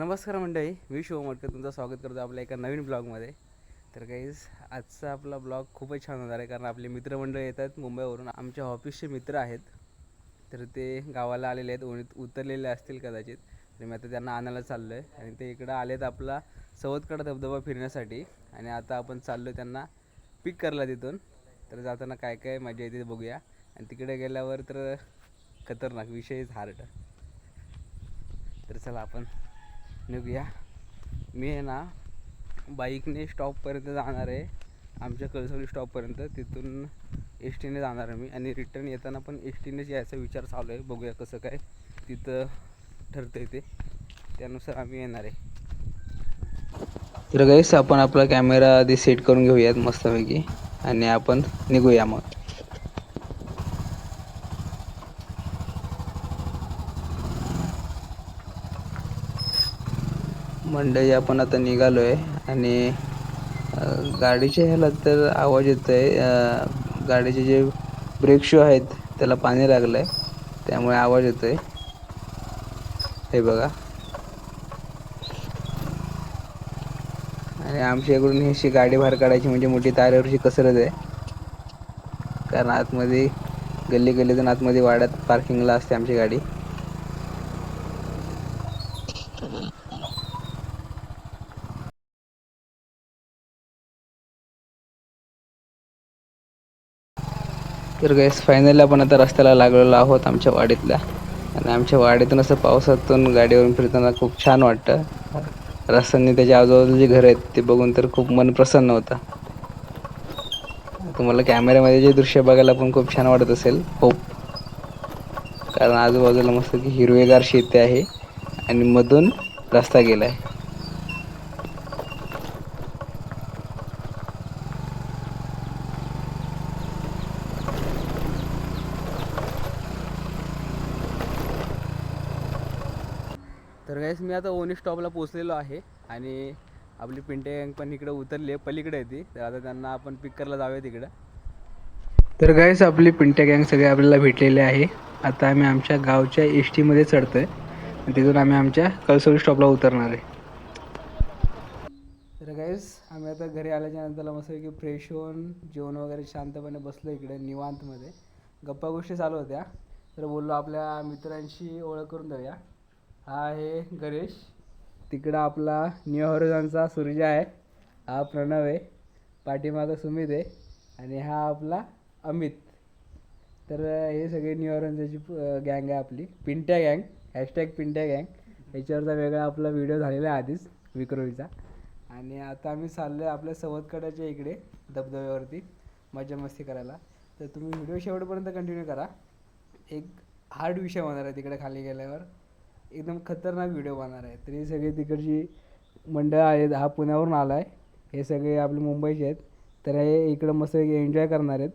नमस्कार मंडळी मी शिव मटकर तुमचं स्वागत करतो आपल्या एका नवीन ब्लॉगमध्ये. तर काहीच आजचा आपला ब्लॉग खूपच छान होणार आहे कारण आपले मित्रमंडळ येतात मुंबईवरून. आमच्या ऑफिसचे मित्र आहेत. तर ते गावाला आलेले आहेत ओणीत उतरलेले असतील कदाचित. तर मी आता त्यांना आणायला चाललो आहे आणि ते इकडं आलेत आपला सवतकडा धबधबा फिरण्यासाठी. आणि आता आपण चाललो त्यांना पिक करला तिथून. तर जाताना काय काय मजा येते बघूया. आणि तिकडे गेल्यावर तर खतरनाक विषयच हार्ड. तर चला आपण निघूया. मी आहे ना बाईकने स्टॉपपर्यंत जाणार आहे. आमच्या कळसवली स्टॉपपर्यंत तिथून एस टीने जाणार आहे मी. आणि रिटर्न येताना पण एस टीनेच यायचा विचार चालू आहे. बघूया कसं काय तिथं ठरतं ते. त्यानुसार आम्ही येणार आहे. तर गाईस आपण आपला कॅमेरा आधी सेट करून घेऊयात मस्तपैकी. आणि आपण निघूया मग. मंडळी आपण आता निघालो आहे आणि गाडीच्या ह्याला तर आवाज येतो आहे गाडीचे जे ब्रेक शू आहेत त्याला पाणी लागलं आहे त्यामुळे आवाज येतो आहे हे बघा. आणि आमच्या इकडून ही अशी गाडी बाहेर काढायची म्हणजे मोठी तारेवरची कसरत आहे. कारण आतमध्ये गल्ली गल्लीतून आतमध्ये वाड्यात पार्किंगला असते आमची गाडी. तर गैस फायनली आपण आता रस्त्याला लागलेलो आहोत आमच्या वाडीतल्या. आणि आमच्या वाडीतून असं पावसातून गाडीवरून फिरताना खूप छान वाटतं. रस्त्याने त्याच्या आजूबाजूला जे घर आहेत ते बघून तर खूप मन प्रसन्न होतं. तुम्हाला कॅमेऱ्यामध्ये जे दृश्य बघायला पण खूप छान वाटत असेल होप कारण आजूबाजूला मस्त की हिरवेगार शेती आहे आणि मधून रस्ता गेला आहे तर गाईस मी आता ओनी स्टॉपला पोचलेलो आहे आणि आपली पिंटे गँग पण इकडे उतरली आहे पलीकडे येते तर आता त्यांना आपण पिक करायला जाऊया तिकडं तर गाईस आपली पिंट्या गँग सगळे आपल्याला भेटलेले आहे. आता आम्ही आमच्या गावच्या एस टीमध्ये चढतो आहे तिथून आम्ही आमच्या कळसोली स्टॉपला उतरणार आहे. तर गाईस आम्ही आता घरी आल्याच्यानंतर मस्त की फ्रेश होऊन जेवण वगैरे शांतपणे बसलो इकडे निवांतमध्ये. गप्पा गोष्टी चालू होत्या. तर बोललो आपल्या मित्रांशी ओळख करून देऊया. हा आहे गणेश. तिकडं आपला न्यू हॉरिझॉनचा सूर्य आहे. हा प्रणव आहे. पाठीमागं सुमित आहे. आणि हा आपला अमित. तर हे सगळे न्यू हॉरिझॉनची गँग आहे आपली. पिंट्या गँग हॅशटॅग पिंट्या गँग याच्यावरचा वेगळा आपला व्हिडिओ झालेला आहे आधीच विक्रोळीचा. आणि आता आम्ही चाललो आहे आपल्या सवतकड्याच्या इकडे धबधब्यावरती मजा मस्ती करायला. तर तुम्ही व्हिडिओ शेवटपर्यंत कंटिन्यू करा. एक हार्ड विषय होणार आहे तिकडे खाली गेल्यावर. एकदम खतरनाक व्हिडिओ बनणार आहे. तर ही सगळी तिकडची मंडळ आहेत हा पुण्यावरून आला आहे हे सगळे आपले मुंबईचे आहेत. तर हे इकडं मस्त एन्जॉय करणार आहेत.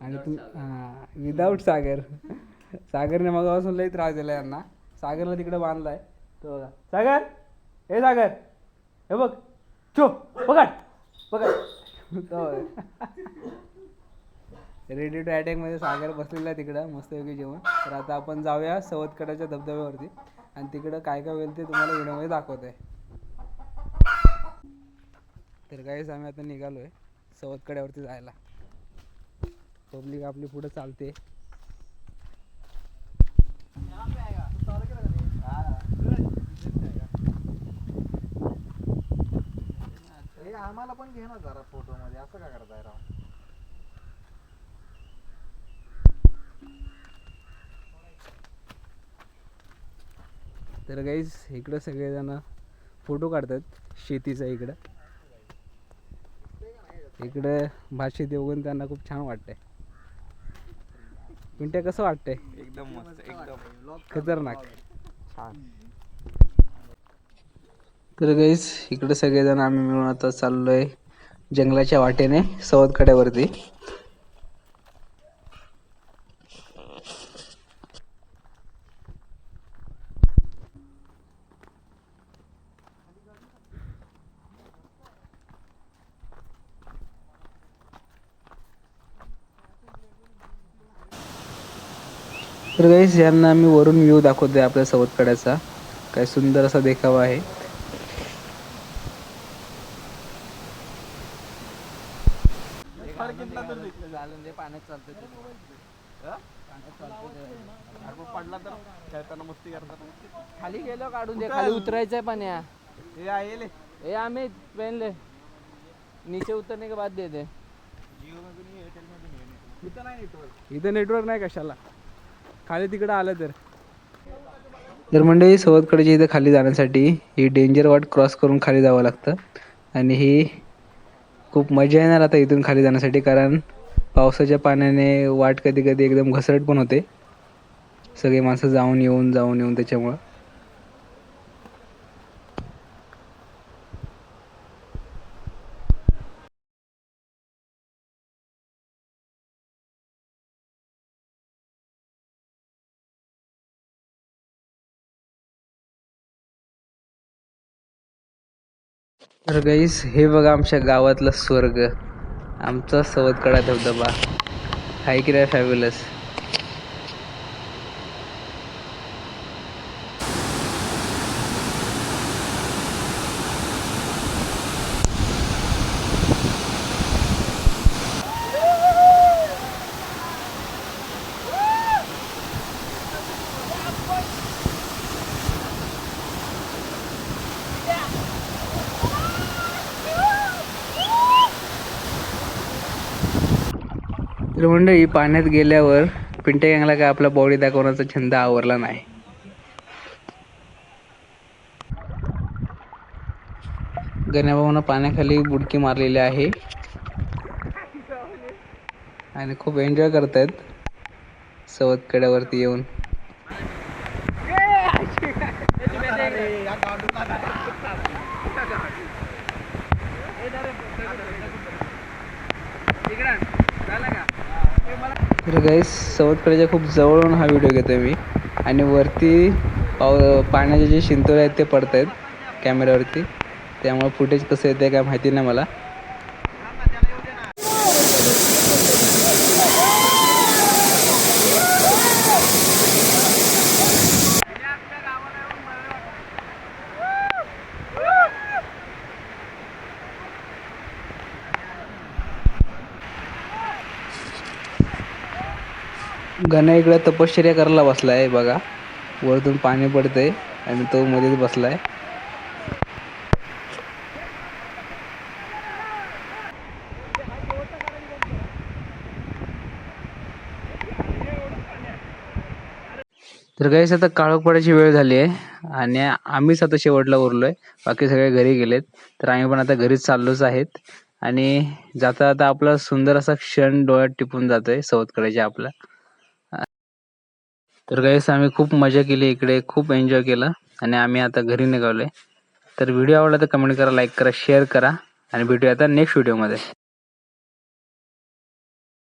आणि तुम हां विदाऊट सागर. सागरने मगापासून लई त्रास दिला यांना. सागरला तिकडं बांधला आहे तो बघा. सागर! हे सागर! हे बघ. चो पकड पकड. तो रेडी टू अटॅकमध्ये सागर बसलेला आहे तिकडं. मस्तपैकी जेवण. तर आता आपण जाऊया सवतकड्याच्या धबधब्यावरती. आणि तिकडं काय काय होईल ते तुम्हाला व्हिडिओमध्ये दाखवत. आहे तर काहीच आम्ही आता निघालो आहे सवतकड्यावरती जायला. पब्लिक आपली पुढं चालते. आम्हाला पण घे ना जरा फोटो मध्ये. असं काय करताय राव? तर काहीच इकडं सगळेजण फोटो काढतात शेतीचा इकडं. इकडं भात शेती बघून त्यांना खूप छान वाटतंय. पिंट्या कसं वाटतंय? एकदम मस्त एकदम. खतरनाक. छान. तर गाईस इकडे सगळेजण आम्ही मिळून आता चाललोय जंगलाच्या वाटेने सवतकड्यावरती तर गाईस यांना मी वरून व्ह्यू दाखवतोय आपल्या सवतकड्याचा. काय सुंदर असा देखावा आहे. खाली गेलो काढून दे खाली उतरायचंय पण या. हे आहे ए आम्ही पेनले. नीचे उतरणे का बाद दे दे इथं नेटवर्क नाही कशाला? खाली तिकडं आलं तर. तर मंडळी सोबतकडेच्या इथं खाली जाण्यासाठी ही डेंजर वाट क्रॉस करून खाली जावं लागतं. आणि ही खूप मजा येणार आता इथून खाली जाण्यासाठी कारण पावसाच्या पाण्याने वाट कधी कधी एकदम घसरट पण होते. सगळी माणसं जाऊन येऊन जाऊन येऊन त्याच्यामुळं. तर गाईस हे बघा आमच्या गावातला स्वर्ग. आमचा सवतकडा धबधबा. हाय की नाही फॅब्युलस तर मंडळी पाण्यात गेल्यावर पिंटे गँगला काय आपला बॉडी दाखवण्याचा छंद आवरला नाही. गण्याभाऊनं पाण्याखाली बुडकी मारलेली आहे. आणि खूप एन्जॉय करतायत. सवत कड्यावरती येऊन तर गाईस सवटकडेच्या खूप जवळून हा व्हिडिओ घेतोय मी. आणि वरती पाव पाण्याचे जे शिंतोळे आहेत ते पडत आहेत कॅमेऱ्यावरती त्यामुळे फुटेज कसं येते काय माहिती नाही मला. गणा इकडे तपश्चर्या करायला बसलाय बघा. वरतून पाणी पडतंय आणि तो मध्येच बसलाय. तर काहीच आता काळोख पडायची वेळ झाली आहे आणि आम्हीच आता शेवटला उरलोय. बाकी सगळे घरी गेलेत. तर आम्ही पण आता घरीच चाललोच आहेत. आणि जाता जाता आपला सुंदर असा क्षण डोळ्यात टिपून जातोय सवतकड्याच्या आपला तर गाईस आम्ही खूप मजा केली इकडे खूप एन्जॉय केलं आणि आम्ही आता घरी निघालोय. तर व्हिडिओ आवडला तर कमेंट करा लाईक करा शेअर करा आणि भेटूया आता नेक्स्ट व्हिडिओमध्ये